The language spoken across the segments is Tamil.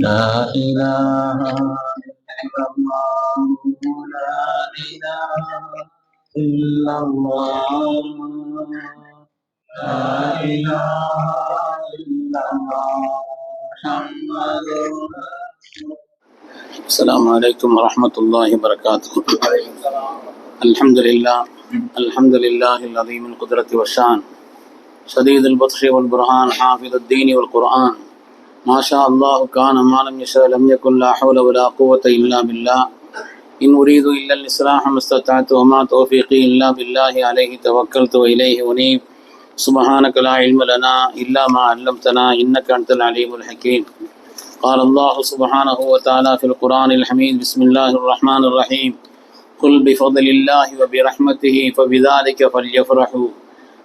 لا إله إلا الله. لا إله إلا الله. لا إله إلا الله. محمد السلام عليكم ورحمة الله وبركاته. الحمد لله الحمد لله العظيم القدرة والشان. شديد البطش والبرهان حافظ الدين والقرآن. ما شاء الله كان ما لم يشاء لم يكن لا حول ولا قوة إلا بالله. إن أريد إلا الإصلاح ما استطعت وما توفيقي إلا بالله عليه توكلت وإليه أنيب. سبحانك لا علم لنا إلا ما علمتنا إنك أنت العليم الحكيم. قال الله سبحانه وتعالى في القرآن الحميد بسم الله الرحمن الرحيم. قل بفضل الله وبرحمته فبذلك فليفرحوا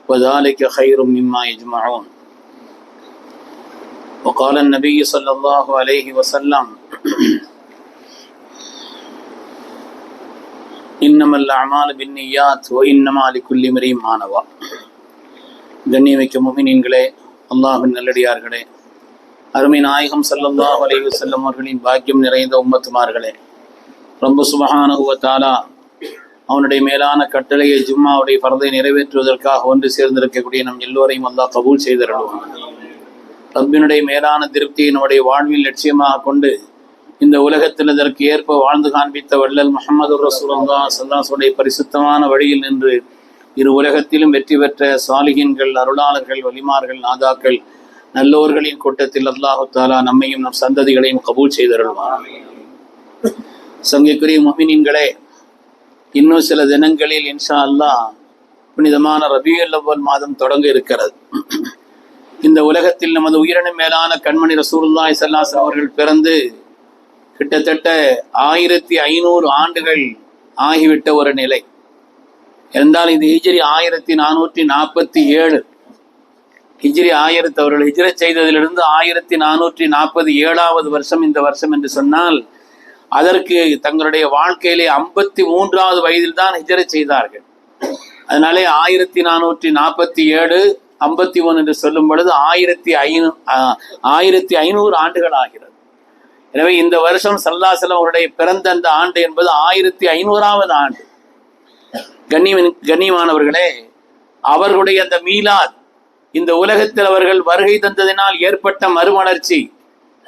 وذلك خير مما يجمعون. وقال النبي صلى الله عليه وسلم إنما الأعمال بالنيات وإنما لكل امرئ ما نوى கண்ணியமிக்க முமினின்களே அல்லாஹின் நல்லடியார்களே அருமை நாயகம் ஸல்லல்லாஹு அலைஹி வஸல்லம் அவர்களின் பாக்கியம் நிறைந்த உம்மத்துமார்களே ரொம்ப சுபஹானஹு தாலா அவனுடைய மேலான கட்டளையை ஜும்மாவுடைய பரதை நிறைவேற்றுவதற்காக ஒன்று சேர்ந்திருக்கக்கூடிய நம் எல்லோரையும் அல்லாஹ் கபூல் செய்தருளும் ரப்பினுடைய மேலான திருப்தியை நம்முடைய வாழ்வில் லட்சியமாக கொண்டு இந்த உலகத்தில் இதற்கு ஏற்ப வாழ்ந்து காண்பித்த வள்ளல் முகமது ரசூலா சல்லாசுடைய பரிசுத்தமான வழியில் நின்று இரு உலகத்திலும் வெற்றி பெற்ற சாலிகின்கள் அருளாளர்கள் வலிமார்கள் நாதாக்கள் நல்லோர்களின் கூட்டத்தில் அல்லாஹு தாலா நம்மையும் நம் சந்ததிகளையும் கபூல் செய்தருள்வார் சங்கைக்குரிய மொமினின்களே இன்னும் சில தினங்களில் இன்ஷா அல்லாஹ் புனிதமான ரபியுல் அவ்வல் மாதம் தொடங்க இருக்கிறது. இந்த உலகத்தில் நமது உயிரினும் மேலான கண்மணி ரசூல்லாய் ஸல்லல்லாஹு அவர்கள் பிறந்து கிட்டத்தட்ட ஆயிரத்தி ஐநூறு ஆண்டுகள் ஆகிவிட்ட ஒரு நிலை. இருந்தால் இது ஹிஜ்ரி ஆயிரத்தி நானூற்றி நாற்பத்தி ஏழு. ஹிஜ்ரி ஆயிரத்தி அவர்கள் ஹிஜ்ர செய்ததிலிருந்து ஆயிரத்தி நானூற்றி நாற்பது ஏழாவது வருஷம் இந்த வருஷம் என்று சொன்னால் அதற்கு தங்களுடைய வாழ்க்கையிலே ஐம்பத்தி மூன்றாவது வயதில் தான் ஹிஜ்ர செய்தார்கள். அதனாலே ஆயிரத்தி நானூற்றி நாற்பத்தி ஏழு ஐம்பத்தி ஒன்று என்று சொல்லும் பொழுது ஆயிரத்தி ஐநூ ஆயிரத்தி ஐநூறு ஆண்டுகள் ஆகிறது. எனவே இந்த வருஷம் சல்லாசலம் அவருடைய பிறந்த அந்த ஆண்டு என்பது ஆயிரத்தி ஐநூறாவது ஆண்டு. கண்ணியமின் கண்ணியமானவர்களே அவர்களுடைய அந்த மீலாத் இந்த உலகத்தில் அவர்கள் வருகை தந்ததினால் ஏற்பட்ட மறுமலர்ச்சி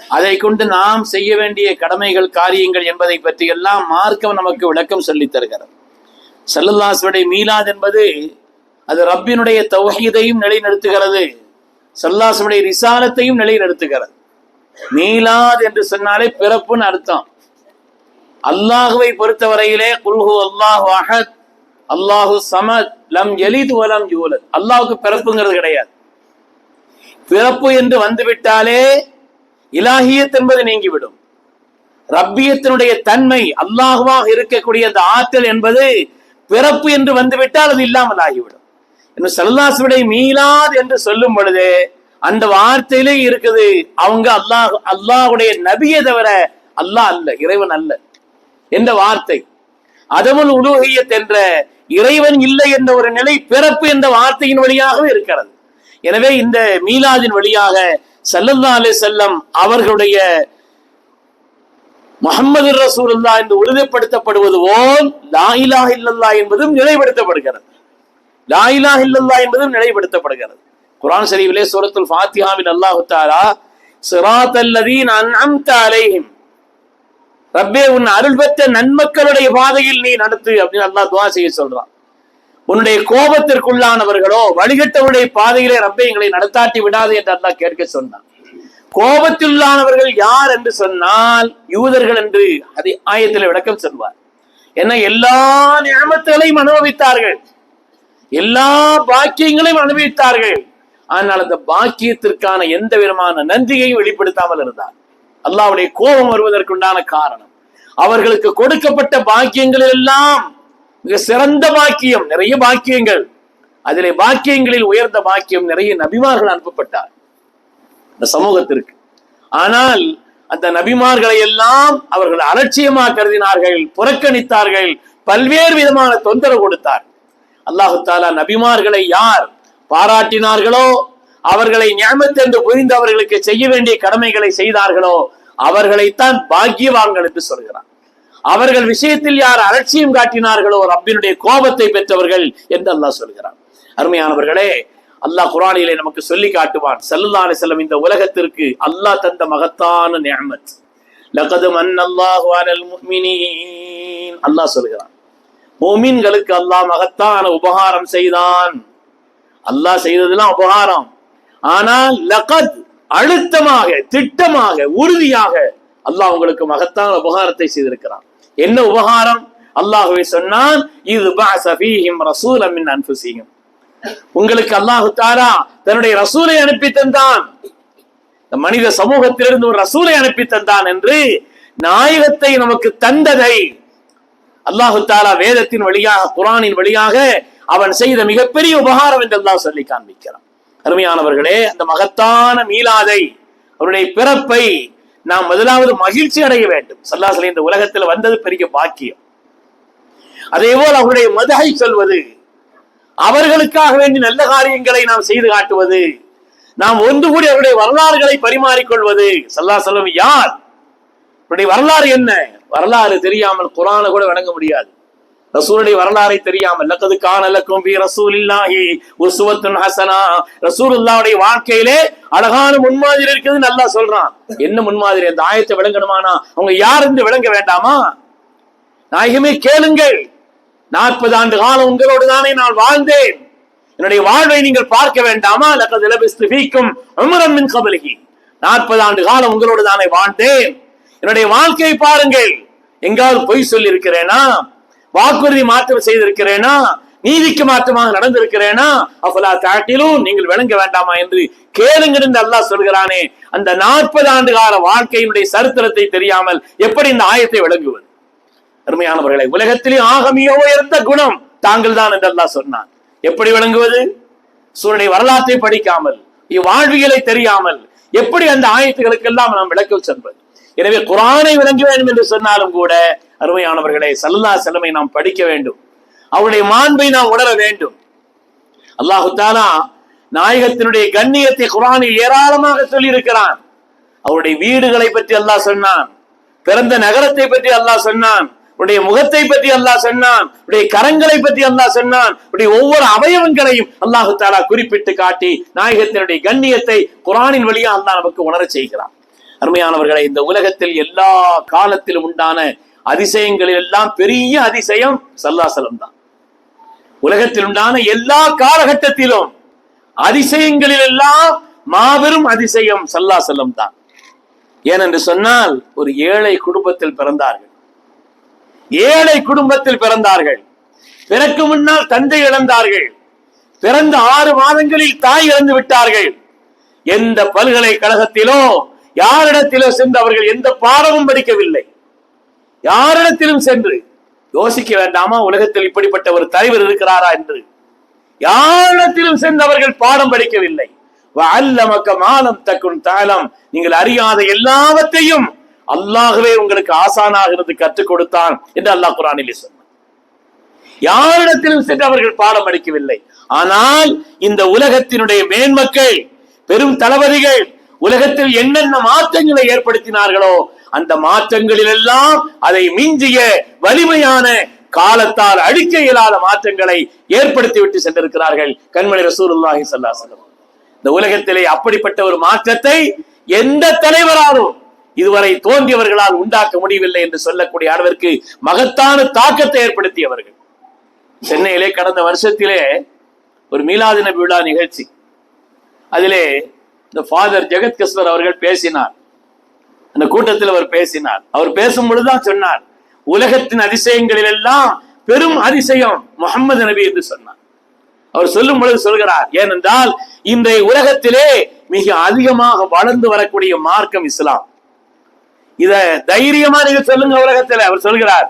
அதை கொண்டு நாம் செய்ய வேண்டிய கடமைகள் காரியங்கள் என்பதை பற்றி எல்லாம் மார்க்கம் நமக்கு விளக்கம் சொல்லித் தருகிறது. சல்லல்லாசுடைய மீலாத் என்பது அது ரப்பினுடைய தௌஹீதையும் நிலைநிறுத்துகிறது. சல்லாசனுடைய ரிசாலத்தையும் நிலைநிறுத்துகிறது. மீலாத் என்று சொன்னாலே பிறப்புன்னு அர்த்தம். அல்லாஹுவை பொறுத்தவரையிலே குல்ஹு அல்லாஹு அஹத் அல்லாஹு சமத் லம் எலிது வலம் ஜூலத் அல்லாஹுக்கு பிறப்புங்கிறது கிடையாது. பிறப்பு என்று வந்துவிட்டாலே இலாகியத் என்பது நீங்கிவிடும். ரப்பியத்தினுடைய தன்மை அல்லாஹுவாக இருக்கக்கூடிய அந்த ஆற்றல் என்பது பிறப்பு என்று வந்துவிட்டால் அது இல்லாமல் ஆகிவிடும். இன்னும் சல்லாசுடைய மீளாது என்று சொல்லும் பொழுது அந்த வார்த்தையிலே இருக்குது அவங்க அல்லாஹ் அல்லாஹுடைய நபியை தவிர அல்லாஹ் அல்ல இறைவன் அல்ல என்ற வார்த்தை. அதமுல் உலூகியத் என்ற இறைவன் இல்லை என்ற ஒரு நிலை பிறப்பு என்ற வார்த்தையின் வழியாகவே இருக்கிறது. எனவே இந்த மீலாதின் வழியாக சல்லல்லா அலே செல்லம் அவர்களுடைய முகமது ரசூல்லா என்று உறுதிப்படுத்தப்படுவது போல் இலா இல்லல்லா என்பதும் நிலைப்படுத்தப்படுகிறது. லாயிலா இல்லல்லா என்பதும் நிலைப்படுத்தப்படுகிறது. குரான் சரிவிலே சூரத்துல் ஃபாத்திஹாவின் அல்லாஹு தாரா சிராத்தல்லதீன் அன்அம்த அலைஹிம். ரப்பே உன் அருள் பெற்ற நன்மக்களுடைய பாதையில் நீ நடத்து அப்படின்னு அல்லாஹ் துவா செய்ய சொல்றான். உன்னுடைய கோபத்திற்குள்ளானவர்களோ வழிகட்டவுடைய பாதையிலே ரப்பே எங்களை நடத்தாட்டி விடாது என்று அல்லாஹ் கேட்க சொன்னான். கோபத்திலுள்ளானவர்கள் யார் என்று சொன்னால் யூதர்கள் என்று அதை ஆயத்தில் விளக்கம் சொல்வார். என்ன எல்லா நியமத்துகளையும் அனுபவித்தார்கள். எல்லா பாக்கியங்களையும் அனுபவித்தார்கள். ஆனால் அந்த பாக்கியத்திற்கான எந்த விதமான நன்றியையும் வெளிப்படுத்தாமல் இருந்தார். அல்லாவுடைய கோபம் வருவதற்குண்டான காரணம் அவர்களுக்கு கொடுக்கப்பட்ட பாக்கியங்கள் எல்லாம் மிக சிறந்த பாக்கியம் நிறைய பாக்கியங்கள். அதிலே பாக்கியங்களில் உயர்ந்த பாக்கியம் நிறைய நபிமார்கள் அனுப்பப்பட்டார். இந்த சமூகத்திற்கு. ஆனால் அந்த நபிமார்களை எல்லாம் அவர்கள் அலட்சியமாக கருதினார்கள் புறக்கணித்தார்கள் பல்வேறு விதமான தொந்தரவு கொடுத்தார். அல்லாஹு தாலா நபிமார்களை யார் பாராட்டினார்களோ அவர்களை ஞாபகத்து என்று புரிந்து அவர்களுக்கு செய்ய வேண்டிய கடமைகளை செய்தார்களோ அவர்களைத்தான் பாக்கியவான்கள் என்று சொல்கிறான். அவர்கள் விஷயத்தில் யார் அலட்சியம் காட்டினார்களோ ரப்பினுடைய கோபத்தை பெற்றவர்கள் என்று அல்லாஹ் சொல்கிறான். அருமையானவர்களே அல்லாஹ் குரானிலே நமக்கு சொல்லி காட்டுவான் சல்லுல்லாஹு செல்லம் இந்த உலகத்திற்கு அல்லாஹ் தந்த மகத்தான நியமத். லகது மன்னல்லாஹு அல்லாஹ் சொல்கிறான் மோமீன்களுக்கு அல்லாஹ் மகத்தான உபகாரம் செய்தான். அல்லாஹ் செய்ததெல்லாம் உபகாரம். ஆனால் லகத் அழுத்தமாக திட்டமாக உறுதியாக அல்லாஹ் உங்களுக்கு மகத்தான உபகாரத்தை செய்திருக்கிறான். என்ன உபகாரம்? அல்லாஹுவை சொன்னான் இது ரசூலம் உங்களுக்கு அல்லாஹு தாரா தன்னுடைய ரசூலை அனுப்பி தந்தான். இந்த மனித சமூகத்திலிருந்து ஒரு ரசூலை அனுப்பி தந்தான் என்று நாயகத்தை நமக்கு தந்ததை அல்லாஹு தாலா வேதத்தின் வழியாக குரானின் வழியாக அவன் செய்த மிகப்பெரிய உபகாரம் என்று அல்லாஹ் சொல்லி காண்பிக்கிறான். அருமையானவர்களே அந்த மகத்தான மீளாதை அவருடைய பிறப்பை நாம் முதலாவது மகிழ்ச்சி அடைய வேண்டும். சல்லாசலை இந்த உலகத்தில் வந்தது பெரிய பாக்கியம். அதே போல் அவருடைய மதகை சொல்வது அவர்களுக்காக வேண்டி நல்ல காரியங்களை நாம் செய்து காட்டுவது நாம் ஒன்று கூடி அவருடைய வரலாறுகளை பரிமாறிக்கொள்வது. சல்லா செல்லம் யார்? அவருடைய வரலாறு என்ன? வரலாறு தெரியாமல் குரானை கூட வணங்க முடியாது. ரசூலுடைய வரலாறை தெரியாமல் லக்கது காணலக்கும் பி ரசூலில்லாஹி உஸ்வத்துன் ஹசனா. ரசூலுல்லாஹ்வுடைய வாழ்க்கையிலே அழகான முன்மாதிரி இருக்குது நல்லா சொல்றான். என்ன முன்மாதிரி? அந்த ஆயத்தை விளங்கணுமானா? அவங்க யார் என்று விளங்க வேண்டாமா? நாயகமே கேளுங்கள். நாற்பது ஆண்டு காலம் உங்களோடு தானே நான் வாழ்ந்தேன். என்னுடைய வாழ்வை நீங்கள் பார்க்க வேண்டாமா? லக்கது லபிஸ்து ஃபீக்கும் உம்ரம் மின் கபலிஹி. நாற்பது ஆண்டு காலம் உங்களோடு தானே வாழ்ந்தேன். என்னுடைய வாழ்க்கையை பாருங்கள். எங்காவது பொய் சொல்லி இருக்கிறேனா வாக்குறுதி மாற்றம் செய்திருக்கிறேனா? நீதிக்கு மாற்றமாக நடந்திருக்கிறேனா? அப்பலா தாட்டிலும் நீங்கள் விளங்க வேண்டாமா என்று கேளுங்கள் என்று அல்லாஹ் சொல்கிறானே. அந்த நாற்பது ஆண்டு கால வாழ்க்கையினுடைய சரித்திரத்தை தெரியாமல் எப்படி இந்த ஆயத்தை விளங்குவது? அருமையானவர்களை உலகத்திலே ஆக மிக உயர்ந்த குணம் தாங்கள் தான் என்று அல்லாஹ் சொன்னான். எப்படி விளங்குவது? சூழலை வரலாற்றை படிக்காமல் இவ்வாழ்வியலை தெரியாமல் எப்படி அந்த ஆயத்துகளுக்கெல்லாம் நாம் விளக்கம் செல்வது? எனவே குரானை விளங்க வேண்டும் என்று சொன்னாலும் கூட அருமையானவர்களை சல்லா செல்லமை நாம் படிக்க வேண்டும். அவருடைய மாண்பை நாம் உணர வேண்டும். அல்லாஹு தாலா நாயகத்தினுடைய கண்ணியத்தை குரானில் ஏராளமாக சொல்லியிருக்கிறான். அவருடைய வீடுகளை பற்றி அல்லாஹ் சொன்னான். பிறந்த நகரத்தை பற்றி அல்லாஹ் சொன்னான். உடைய முகத்தை பற்றி அல்லாஹ் சொன்னான். உடைய கரங்களை பற்றி அல்லாஹ் சொன்னான். உடைய ஒவ்வொரு அவயவங்களையும் அல்லாஹு தாலா குறிப்பிட்டு காட்டி நாயகத்தினுடைய கண்ணியத்தை குரானின் வழியா அல்லாஹ் நமக்கு உணரச் செய்கிறான். அருமையானவர்களை இந்த உலகத்தில் எல்லா காலத்திலும் உண்டான அதிசயங்களில் எல்லாம் பெரிய அதிசயம் சல்லாசலம் தான். உலகத்தில் உண்டான எல்லா காலகட்டத்திலும் அதிசயங்களில் எல்லாம் மாபெரும் அதிசயம் சல்லாசலம் தான். ஏனென்று சொன்னால் ஒரு ஏழை குடும்பத்தில் பிறந்தார்கள். ஏழை குடும்பத்தில் பிறந்தார்கள். பிறக்கு முன்னால் தந்தை இழந்தார்கள். பிறந்த ஆறு மாதங்களில் தாய் இழந்து விட்டார்கள். எந்த பல்கலைக்கழகத்திலோ யாரிடத்திலும் சென்று அவர்கள் எந்த பாடமும் படிக்கவில்லை. யாரிடத்திலும் சென்று யோசிக்க வேண்டாமா உலகத்தில் இப்படிப்பட்ட ஒரு தலைவர் இருக்கிறாரா என்று? யாரிடத்திலும் சென்று அவர்கள் பாடம் படிக்கவில்லை. அல்லமக்க மாலம் தக்கும் தாளம் நீங்கள் அறியாத எல்லாவற்றையும் அல்லாகவே உங்களுக்கு ஆசானாக இருந்து கற்றுக் கொடுத்தான் என்று அல்லாஹ் குரானிலே சொன்னார் யாரிடத்திலும் சென்று அவர்கள் பாடம் படிக்கவில்லை. ஆனால் இந்த உலகத்தினுடைய மேன்மக்கள் பெரும் தளபதிகள் உலகத்தில் என்னென்ன மாற்றங்களை ஏற்படுத்தினார்களோ அந்த மாற்றங்களில் எல்லாம் அதை மிஞ்சிய வலிமையான காலத்தால் அழிக்க இயலாத மாற்றங்களை ஏற்படுத்தி விட்டு சென்றிருக்கிறார்கள் கண்மணி ரசூலுல்லாஹி சல்லாசலம் இந்த உலகத்திலே அப்படிப்பட்ட ஒரு மாற்றத்தை எந்த தலைவராலும் இதுவரை தோன்றியவர்களால் உண்டாக்க முடியவில்லை என்று சொல்லக்கூடிய அளவிற்கு மகத்தான தாக்கத்தை ஏற்படுத்தியவர்கள். சென்னையிலே கடந்த வருஷத்திலே ஒரு மீலாது நபி விழா நிகழ்ச்சி. அதிலே இந்த ஃபாதர் ஜெகத் கிருஷ்ணர் அவர்கள் பேசினார். அந்த கூட்டத்தில் அவர் பேசினார். அவர் பேசும் பொழுதுதான் சொன்னார் உலகத்தின் அதிசயங்களில் எல்லாம் பெரும் அதிசயம் முகமது நபி என்று சொன்னார். அவர் சொல்லும் பொழுது சொல்கிறார் ஏனென்றால் இன்றைய உலகத்திலே மிக அதிகமாக வளர்ந்து வரக்கூடிய மார்க்கம் இஸ்லாம். இத தைரியமா நீங்க சொல்லுங்க உலகத்தில். அவர் சொல்கிறார்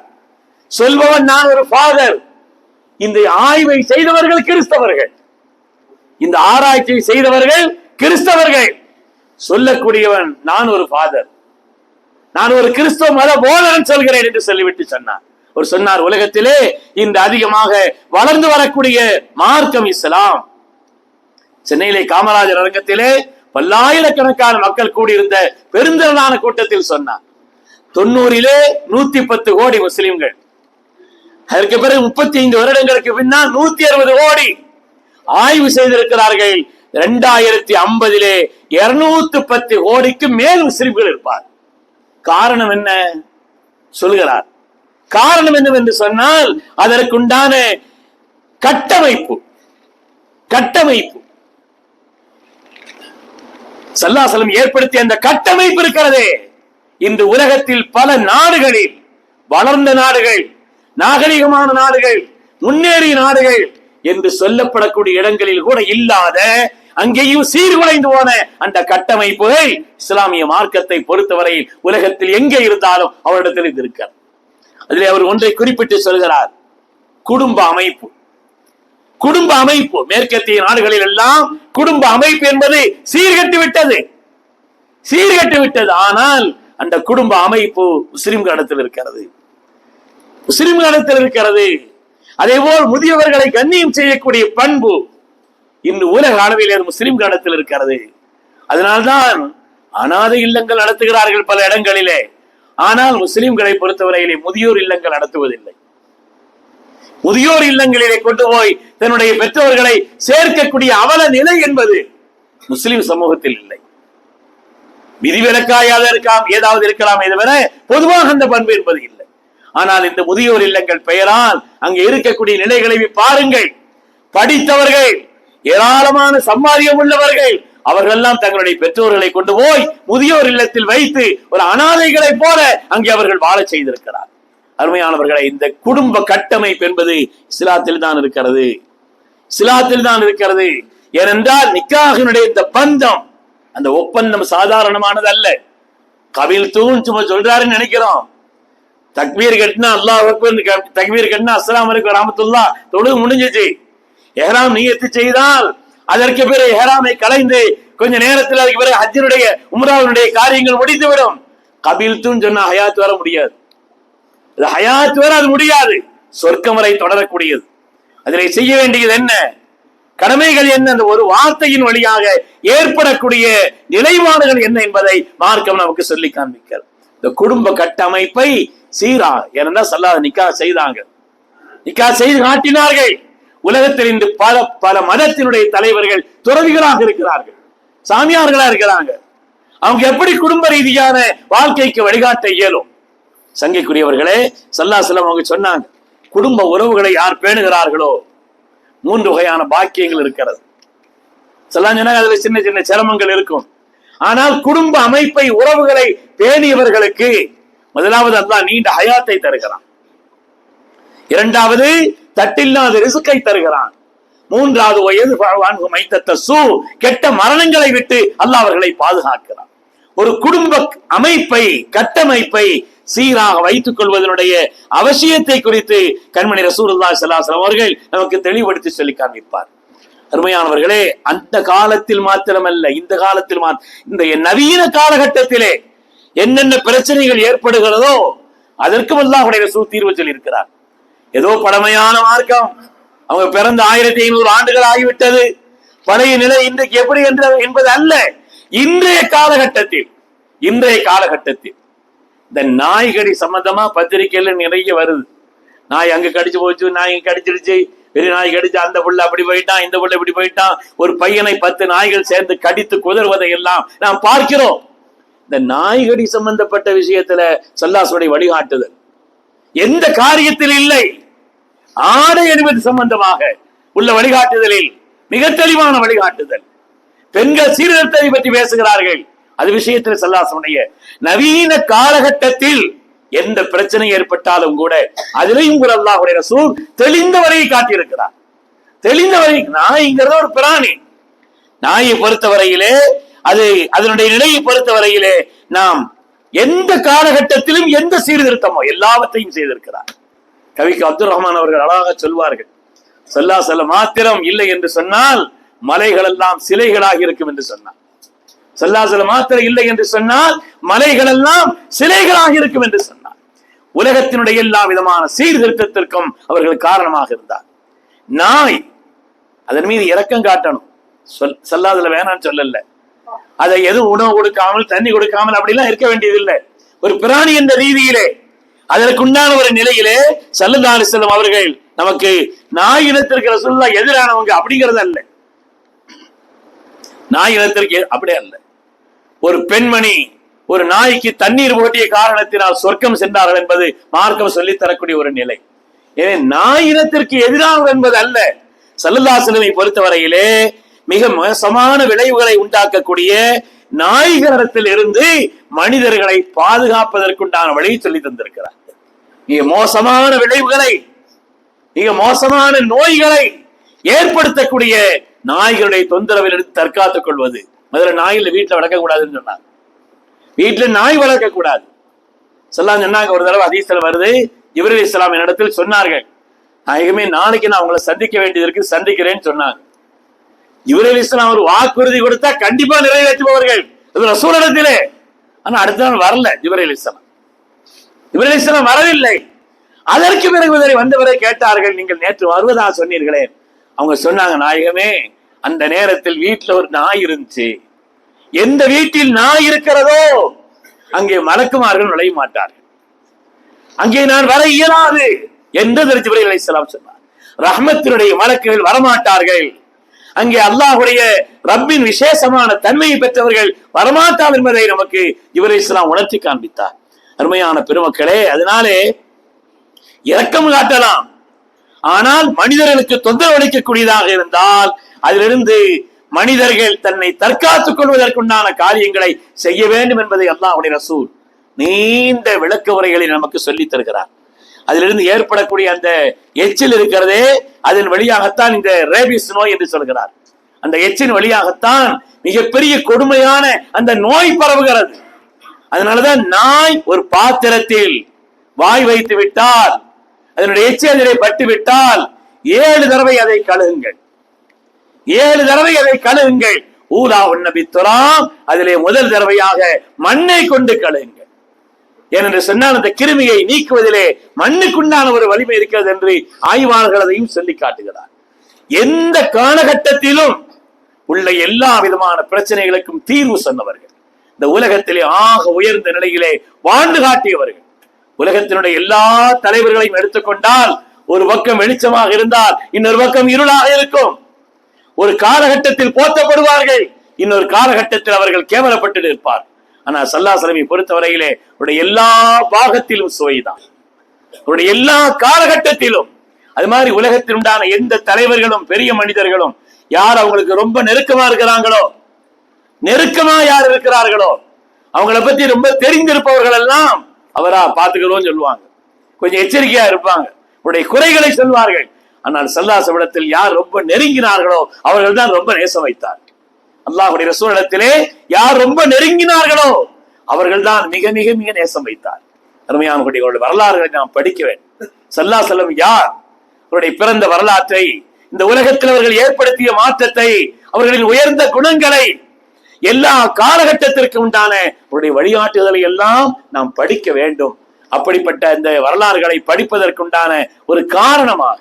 சொல்பவன் நான் ஒரு ஃபாதர் இந்த ஆய்வை செய்தவர்கள் கிறிஸ்தவர்கள். இந்த ஆராய்ச்சியை செய்தவர்கள் கிறிஸ்தவர்கள் சொல்லக்கூடியவன் நான் ஒரு ஃபாதர் நான் ஒரு கிறிஸ்தவ மத போதகன் சொல்கிறேன் என்று சொல்லிவிட்டு சொன்னார். ஒரு சொன்னார் உலகத்திலே இந்த அதிகமாக வளர்ந்து வரக்கூடிய மார்க்கம் இஸ்லாம். சென்னையிலே காமராஜர் அரங்கத்திலே பல்லாயிரக்கணக்கான மக்கள் கூடியிருந்த பெருந்திரளான கூட்டத்தில் சொன்னார். தொண்ணூறிலே நூத்தி பத்து கோடி முஸ்லிம்கள். அதற்கு பிறகு முப்பத்தி ஐந்து வருடங்களுக்கு பின்னால் நூத்தி அறுபது கோடி ஆய்வு செய்திருக்கிறார்கள் இரண்டாயிரத்தி ஐம்பதிலே இருநூத்தி பத்து கோடிக்கு மேல் முஸ்லிம்கள் இருப்பார். காரணம் என்ன? சொல்கிறார் காரணம் என்னவென்று சொன்னால் அதற்குண்டான கட்டமைப்பு. கட்டமைப்பு. சல்லாசலம் ஏற்படுத்திய அந்த கட்டமைப்பு இருக்கிறதே. இந்த உலகத்தில் பல நாடுகளில் வளர்ந்த நாடுகள் நாகரிகமான நாடுகள் முன்னேறிய நாடுகள் என்று சொல்லப்படக்கூடிய இடங்களில் கூட இல்லாத அங்கேயும் சீர்குலைந்து போன அந்த கட்டமைப்புகள் இஸ்லாமிய மார்க்கத்தை பொறுத்தவரையில் உலகத்தில் எங்கே இருந்தாலும் அவரிடத்தில் இது அதில் அவர் ஒன்றை குறிப்பிட்டு சொல்கிறார். குடும்ப அமைப்பு. குடும்ப அமைப்பு. மேற்கத்திய நாடுகளில் எல்லாம் குடும்ப அமைப்பு என்பது சீர்கட்டு விட்டது. சீர்கட்டு விட்டது. ஆனால் அந்த குடும்ப அமைப்பு முஸ்லிம்களிடத்தில் இருக்கிறது. முஸ்லிம்களிடத்தில் இருக்கிறது. அதே போல் முதியவர்களை கண்ணியம் செய்யக்கூடிய பண்பு இன்று உலக அளவில் முஸ்லிம் முஸ்லிம்களிடத்தில் இருக்கிறது? அதனால்தான் அனாதை இல்லங்கள் நடத்துகிறார்கள் பல இடங்களிலே. ஆனால் முஸ்லிம்களை பொறுத்தவரையிலே முதியோர் இல்லங்கள் நடத்துவதில்லை. முதியோர் இல்லங்களிலே கொண்டு போய் தன்னுடைய பெற்றோர்களை சேர்க்கக்கூடிய அவல நிலை என்பது முஸ்லிம் சமூகத்தில் இல்லை. விதிவிலக்காயாக இருக்கலாம் ஏதாவது இருக்கலாம் இதுவரை பொதுவாக அந்த பண்பு என்பது இல்லை. ஆனால் இந்த முதியோர் இல்லங்கள் பெயரால் அங்கு இருக்கக்கூடிய நிலைகளை பாருங்கள். படித்தவர்கள் ஏராளமான சம்பாதியம் உள்ளவர்கள் அவர்கள்லாம் தங்களுடைய பெற்றோர்களை கொண்டு போய் முதியோர் இல்லத்தில் வைத்து ஒரு அனாதைகளை போல அங்கே அவர்கள் வாழ செய்திருக்கிறார். அருமையானவர்களை இந்த குடும்ப கட்டமைப்பு என்பது இஸ்லாத்தில் தான் இருக்கிறது. இஸ்லாத்தில் தான் இருக்கிறது. ஏனென்றால் நிக்காகினுடைய இந்த பந்தம் அந்த ஒப்பந்தம் சாதாரணமானது அல்ல கபில் தூண் சும்மா சொல்றாருன்னு நினைக்கிறோம். தக்பீர் கட்டினா அல்லாஹ் அக்பர் தக்பீர் கட்டினா அஸ்லாம் அலைக்கும் ராமத்துல்லா தொழுது முடிஞ்சிச்சு. எஹ்ராம் நீயத்து செய்தால் அதற்கு பிறகு எஹ்ராமை கலைந்து கொஞ்ச நேரத்தில் அதுக்கு பிறகு ஹஜ்ஜனுடைய உம்ராவினுடைய காரியங்கள் முடிந்துவிடும். கபில் தூண் சொன்னா ஹயாத் வர முடியாது. அது ஹயாத் வர அது முடியாது. சொர்க்கம் வரை தொடரக்கூடியது. அதில் செய்ய வேண்டியது என்ன? கடமைகள் என்ன? அந்த ஒரு வார்த்தையின் வழியாக ஏற்படக்கூடிய நிலைவாடுகள் என்ன என்பதை மார்க்கம் நமக்கு சொல்லி காண்பிக்கிறது. இந்த குடும்ப கட்டமைப்பை சீரா ஏனென்றா சொல்லாத நிக்கா செய்தாங்க. நிக்கா செய்து காட்டினார்கள். உலகத்தில் இன்று பல பல மதத்தினுடைய தலைவர்கள் துறவிகளாக இருக்கிறார்கள். சாமியார்களா இருக்கிறாங்க. அவங்க எப்படி குடும்ப ரீதியான வாழ்க்கைக்கு வழிகாட்ட இயலும்? சங்கைக்குரியவர்களே சல்லாசலம் அவங்க சொன்னாங்க குடும்ப உறவுகளை யார் பேணுகிறார்களோ? மூன்று வகையான பாக்கியங்கள் இருக்கிறது. சொல்லாம் அதுல சின்ன சின்ன சிரமங்கள் இருக்கும். ஆனால் குடும்ப அமைப்பை உறவுகளை பேணியவர்களுக்கு முதலாவது அல்லாஹ் நீண்ட ஹயாத்தை தருகிறான். இரண்டாவது தட்டில்லாத ரிசுக்கை தருகிறான். மூன்றாவது வயது வாழ்வு மைத்தத்த சூ கெட்ட மரணங்களை விட்டு அல்லாஹ் அவர்களை பாதுகாக்கிறான். ஒரு குடும்ப அமைப்பை கட்டமைப்பை சீராக வைத்துக் கொள்வதனுடைய அவசியத்தை குறித்து கண்மணி ரசூல்லா ஸல்லல்லாஹு அவர்கள் நமக்கு தெளிவுபடுத்தி சொல்லி காண்பிப்பார். அருமையானவர்களே அந்த காலத்தில் மாத்திரமல்ல இந்த காலத்தில் இந்த நவீன காலகட்டத்திலே என்னென்ன பிரச்சனைகள் ஏற்படுகிறதோ அதற்கும் அல்லாஹ்வுடைய ரசூ தீர்வு சொல்லியிருக்கிறார். ஏதோ பழமையான மார்க்கம். அவங்க பிறந்த ஆயிரத்தி ஐநூறு ஆண்டுகள் ஆகிவிட்டது. பழைய நிலை இன்றைக்கு எப்படி என்று என்பது அல்ல. இன்றைய காலகட்டத்தில் இன்றைய காலகட்டத்தில் இந்த நாய்கடி சம்பந்தமா பத்திரிக்கையில நிறைய வருது. நாய் அங்க கடிச்சு போச்சு நாய் இங்க கடிச்சிருச்சு பெரிய நாய் கடிச்சு அந்த புள்ள அப்படி போயிட்டான் இந்த புள்ள இப்படி போயிட்டான். ஒரு பையனை பத்து நாய்கள் சேர்ந்து கடித்து குதறுவதை எல்லாம் நாம் பார்க்கிறோம். இந்த நாய்கடி சம்பந்தப்பட்ட விஷயத்துல சல்லாசுடைய வழிகாட்டுதல். எந்த காரியத்தில் இல்லை. ஆடை அணிவது சம்பந்தமாக உள்ள வழிகாட்டுதலில் மிக தெளிவான வழிகாட்டுதல். பெண்கள் சீர்திருத்தத்தை பற்றி பேசுகிறார்கள். அது விஷயத்தில் சல்லாசனுடைய நவீன காலகட்டத்தில் எந்த பிரச்சனை ஏற்பட்டாலும் கூட அதிலையும் கூட அல்லாஹுடைய ரசூல் தெளிந்த வரையை காட்டியிருக்கிறார். தெளிந்த வரை நாய்ங்கிறது ஒரு பிராணி. நாயை பொறுத்தவரையிலே அது அதனுடைய நிலையை பொறுத்தவரையிலே நாம் எந்த காலகட்டத்திலும் எந்த சீர்திருத்தமோ எல்லாவற்றையும் செய்திருக்கிறார். கவிக்கு அப்துல் ரஹ்மான் அவர்கள் அழகாக சொல்வார்கள் சொல்லா செல்ல மாத்திரம் இல்லை என்று சொன்னால் மலைகள் எல்லாம் சிலைகளாக இருக்கும் என்று சொன்னார். சொல்லாசல மாத்திரம் இல்லை என்று சொன்னால் மலைகள் எல்லாம் சிலைகளாக இருக்கும் என்று சொன்னார். உலகத்தினுடைய எல்லா விதமான சீர்திருத்தத்திற்கும் அவர்கள் காரணமாக இருந்தார். நாய் அதன் மீது இரக்கம் காட்டணும். சொல் சொல்லாதல வேணாம்னு சொல்லல. அதை எதுவும் உணவு கொடுக்காமல் தண்ணி கொடுக்காமல் அப்படிலாம் இருக்க வேண்டியதில்லை. ஒரு பிராணி என்ற ரீதியிலே அதற்குண்டான ஒரு நிலையிலே சல்லல்லாஹு செல்லும் அவர்கள் நமக்கு நாய் இனத்திற்கு ரசூலுல்லாஹ் எதிரானவங்க அப்படிங்கிறது அல்ல. நாய் இனத்திற்கு அப்படியே அல்ல. ஒரு பெண்மணி ஒரு நாய்க்கு தண்ணீர் போட்டிய காரணத்தினால் சொர்க்கம் சென்றார்கள் என்பது மார்க்கம் சொல்லித் தரக்கூடிய ஒரு நிலை. எனவே நாய் இனத்திற்கு எதிரானவர் என்பது அல்ல. சல்லல்லாசலமை பொறுத்தவரையிலே மிக மோசமான விளைவுகளை உண்டாக்கக்கூடிய நாய்களிடத்தில் இருந்து மனிதர்களை பாதுகாப்பதற்குண்டான வழியை சொல்லி தந்திருக்கிறார். மிக மோசமான விளைவுகளை மிக மோசமான நோய்களை ஏற்படுத்தக்கூடிய நாய்களுடைய தொந்தரவில் இருந்து தற்காத்துக் கொள்வது. முதல்ல நாயில் வீட்டில் வளர்க்க கூடாதுன்னு சொன்னாங்க. வீட்டில் நாய் வளர்க்க கூடாது சொல்லாம் சொன்னாங்க ஒரு தடவை அதீசல் வருது இவரே இஸ்லாம் என்னிடத்தில் சொன்னார்கள் நாயகமே நாளைக்கு நான் உங்களை சந்திக்க வேண்டியது இருக்கு சந்திக்கிறேன்னு சொன்னாங்க. இவரே இஸ்லாம் ஒரு வாக்குறுதி கொடுத்தா கண்டிப்பா நிறைவேற்றுபவர்கள். இது ரசூலிடத்திலே ஆனா அடுத்த நாள் வரல ஜிப்ரேல் இஸ்லாம். இஸ்லாம் வரவில்லை. அதற்கு பிறகு இவரை வந்தவரை கேட்டார்கள் நீங்கள் நேற்று வருவதா? சொன்னீர்களே. அவங்க சொன்னாங்க நாயகமே அந்த நேரத்தில் வீட்டுல ஒரு நாய் இருந்துச்சு. எந்த வீட்டில் நாய் இருக்கிறதோ அங்கே மலக்குமார்கள் நுழைய மாட்டார்கள். அங்கே நான் வர இயலாது. என்று திருச்சி அலைஹிஸ்ஸலாம் சொன்னார். ரஹ்மத்தினுடைய மலக்குகள் வரமாட்டார்கள். அங்கே அல்லாஹுடைய ரப்பின் விசேஷமான தன்மையை பெற்றவர்கள் வரமாட்டார் என்பதை நமக்கு இவர் இஸ்லாம் உணர்த்தி காண்பித்தார். அருமையான பெருமக்களே அதனாலே இரக்கம் காட்டலாம். ஆனால் மனிதர்களுக்கு தொந்தரவு அளிக்கக்கூடியதாக இருந்தால் அதிலிருந்து மனிதர்கள் தன்னை தற்காத்துக் கொள்வதற்குண்டான காரியங்களை செய்ய வேண்டும் என்பதை அல்லாஹுடைய ரசூல் நீண்ட விளக்க உரைகளை நமக்கு சொல்லித் தருகிறார். அதிலிருந்து ஏற்படக்கூடிய அந்த எச்சில் இருக்கிறதே அதன் வழியாகத்தான் இந்த ரேபிஸ் நோய் என்று சொல்கிறார். அந்த எச்சின் வழியாகத்தான் மிகப்பெரிய கொடுமையான அந்த நோய் பரவுகிறது. அதனாலதான் நாய் ஒரு பாத்திரத்தில் வாய் வைத்து விட்டால் அதனுடைய எச்சி அதிலே பட்டு விட்டால் ஏழு தடவை அதை கழுகுங்கள். ஏழு தடவை அதை கழுகுங்கள். ஊதா உன்னபி அதிலே முதல் தடவையாக மண்ணை கொண்டு கழுகுங்கள். ஏனென்று சொன்னால் அந்த கிருமியை நீக்குவதிலே மண்ணுக்குண்டான ஒரு வலிமை இருக்கிறது என்று ஆய்வாளர்கள் அதையும் சொல்லி காட்டுகிறார். எந்த காலகட்டத்திலும் உள்ள எல்லா விதமான பிரச்சனைகளுக்கும் தீர்வு சொன்னவர்கள் இந்த உலகத்திலே ஆக உயர்ந்த நிலையிலே வாழ்ந்து காட்டியவர்கள். உலகத்தினுடைய எல்லா தலைவர்களையும் எடுத்துக்கொண்டால் ஒரு பக்கம் வெளிச்சமாக இருந்தால் இன்னொரு பக்கம் இருளாக இருக்கும். ஒரு காலகட்டத்தில் போற்றப்படுவார்கள் இன்னொரு காலகட்டத்தில் அவர்கள் கேவலப்பட்டு இருப்பார் ஆனா சல்லாசலமை பொறுத்தவரையிலே அவருடைய எல்லா பாகத்திலும் சுவைதான். அவருடைய எல்லா காலகட்டத்திலும். அது மாதிரி உலகத்தில் உண்டான எந்த தலைவர்களும் பெரிய மனிதர்களும் யார் அவங்களுக்கு ரொம்ப நெருக்கமா இருக்கிறாங்களோ நெருக்கமா யார் இருக்கிறார்களோ அவங்கள பத்தி ரொம்ப தெரிந்திருப்பவர்கள் எல்லாம் அவரா பாத்துக்கிறோம் சொல்லுவாங்க. கொஞ்சம் எச்சரிக்கையா இருப்பாங்க. உடைய குறைகளை சொல்வார்கள். ஆனால் சல்லாசவிடத்தில் யார் ரொம்ப நெருங்கினார்களோ அவர்கள் தான் ரொம்ப நேசம் வைத்தார் அல்லாஹுடைய ரசூலிடத்திலே யார் ரொம்ப நெருங்கினார்களோ அவர்கள் தான் மிக மிக மிக நேசம் வைத்தார். அருமையான குடிகளோட வரலாறுகளை நாம் படிக்க வேண்டும். சல்லா செல்லம் யார்? அவருடைய பிறந்த வரலாற்றை இந்த உலகத்தில் அவர்கள் ஏற்படுத்திய மாற்றத்தை அவர்களின் உயர்ந்த குணங்களை எல்லா காலகட்டத்திற்கு உண்டான அவருடைய வழிகாட்டுதலை எல்லாம் நாம் படிக்க வேண்டும். அப்படிப்பட்ட இந்த வரலாறுகளை படிப்பதற்குண்டான ஒரு காரணமாக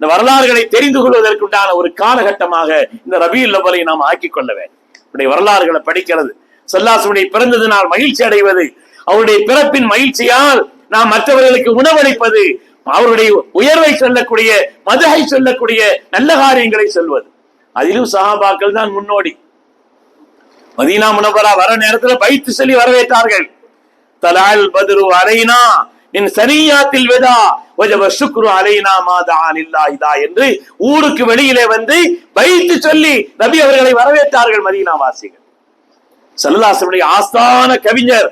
இந்த வரலாறுகளை தெரிந்து கொள்வதற்குண்டான ஒரு காலகட்டமாக இந்த ரபியுல் லவலை நாம் ஆக்கிக் கொள்ள வேண்டும். அவருடைய வரலாறுகளை படிக்கிறது. சல்லாசுடைய பிறந்தது நாள் மகிழ்ச்சி அடைவது அவருடைய பிறப்பின் மகிழ்ச்சியால் நாம் மற்றவர்களுக்கு உணவளிப்பது அவருடைய உயர்வை சொல்லக்கூடிய மதுகை சொல்லக்கூடிய நல்ல காரியங்களை சொல்வது. அதிலும் சஹாபாக்கள் தான் முன்னோடி. மதீனா முனவரா வர நேரத்துல பைத்து சொல்லி வரவேற்றார்கள். தலால் பதிரு அரைனா நின் சனியாத்தில் வெதா சுக்ரு அலைனா மாதா இதா என்று ஊருக்கு வெளியிலே வந்து வைத்து சொல்லி நபி அவர்களை வரவேற்றார்கள் மதீனா வாசிகள் சல்லாசனுடைய ஆஸ்தான கவிஞர்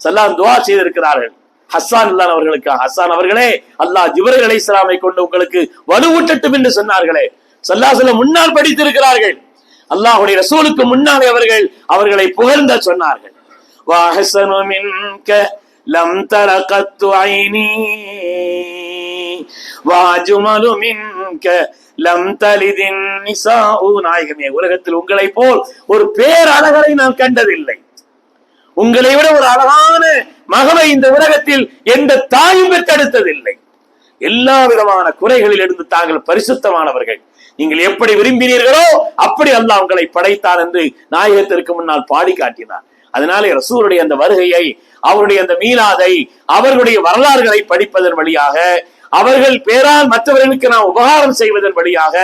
சல்லாம் துவா செய்திருக்கிறார்கள். ஹஸ்ஸான் இல்லான் அவர்களுக்கு ஹஸ்ஸான் அவர்களே அல்லாஹ் ஜிபரல் அலை இஸ்லாமை கொண்டு உங்களுக்கு வலுவூட்டட்டும் என்று சொன்னார்களே. சல்லாசல முன்னால் படித்திருக்கிறார்கள். அல்லாஹுடைய ரசூலுக்கு முன்னாலே அவர்கள் அவர்களை புகழ்ந்த சொன்னார்கள். வாஹசனு மின்க லம் தர கத்து ஐனி வாஜுமலு மின்க லம் தலிதின் நிசாஉ நாயகமே உலகத்தில் உங்களை போல் ஒரு பேரழகரை நான் கண்டதில்லை. உங்களை விட ஒரு அழகான மகளை இந்த உலகத்தில் எந்த தாயும் பெற்றெடுத்ததில்லை. எல்லா விதமான குறைகளில் இருந்து தாங்கள் பரிசுத்தமானவர்கள். நீங்கள் எப்படி விரும்பினீர்களோ அப்படி அல்லாஹ் உங்களை படைத்தார் என்று நாயகத்திற்கு முன்னால் பாடி காட்டினார் அதனாலே ரசூருடைய அந்த வருகையை அவருடைய அந்த மீலாதை அவர்களுடைய வரலாறுகளை படிப்பதன் வழியாக அவர்கள் பேரால் மற்றவர்களுக்கு நாம் உபகாரம் செய்வதன் வழியாக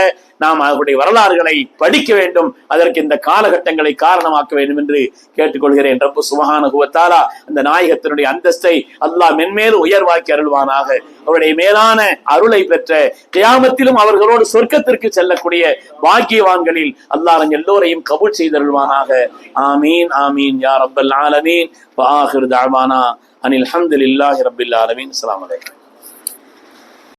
நாம் அவருடைய வரலாறுகளை படிக்க வேண்டும். அதற்கு இந்த காலகட்டங்களை காரணமாக்க வேண்டும் என்று கேட்டுக்கொள்கிறேன். ரப்பு சுபஹான குவத்தாலா அந்த நாயகத்தினுடைய அந்தஸ்தை அல்லாஹ் மென்மேல் உயர்வாக்கி அருள்வானாக. அவருடைய மேலான அருளை பெற்ற கியாமத்திலும் அவர்களோடு சொர்க்கத்திற்கு செல்லக்கூடிய பாக்கியவான்களில் அல்லாஹ் எல்லோரையும் கபூல் செய்தருள்வானாக. ஆமீன் ஆமீன் யா ரப்பல் ஆலமீன். வாஹிர் தாழ்வானா அனில் ஹம்துலில்லாஹி ரப்பில் ஆலமீன். அலாம் அலைக்கும்.